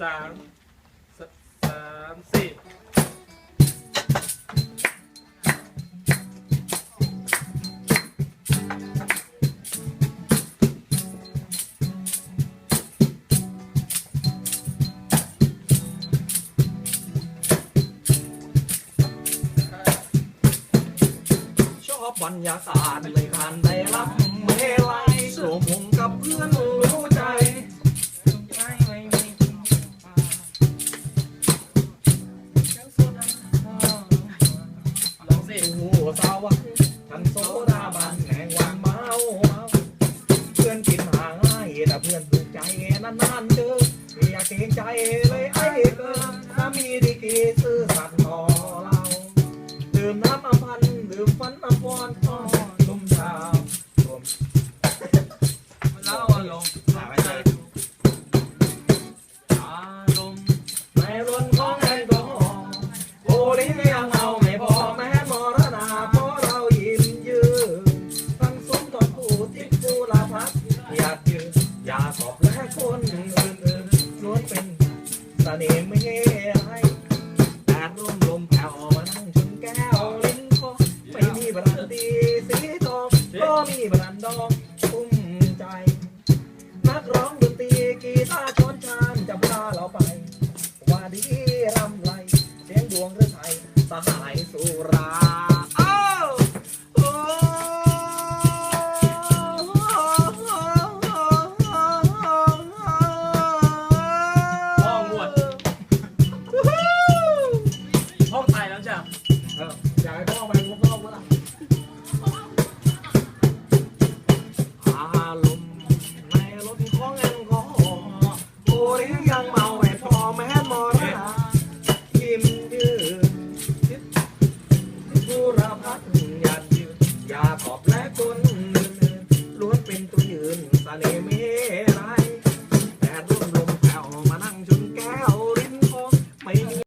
สามสสามสี่ชอบบรรยากาศเลยการได้รับเมลัย ลองสิโอ้โหสาวทันโซดาบันแห่งวันเมาเพื่อนกินหาง่ายแต่เพื่อนถูกใจนานๆเจออยากเกรงใจเลยไอ้เกินถ้ามีดีกีซื่อสัตย์ต่อเราดื่มน้ำอำพันดื่มฟันอำพรพ่อนุ่มชาวรวมแล้วอารมณ์หาไม่เจออารมณ์ในรนของแอลกอฮอล์โอลิ้นยังเอา คนอื่นๆล้วนเป็นเสน่ห์ไม่ให้แดดร่มลมแผ่วมานั่งชนแก้วลิ้นคอไม่มีบรันดีสีทองก็มีบรันดองอุ้มใจ นักร้องดนตรีกีตาร์ช้อนชานจะพาเราไปว่าดีรำไรเสียงดวงหรือไทยสหายสุรา ยากยืน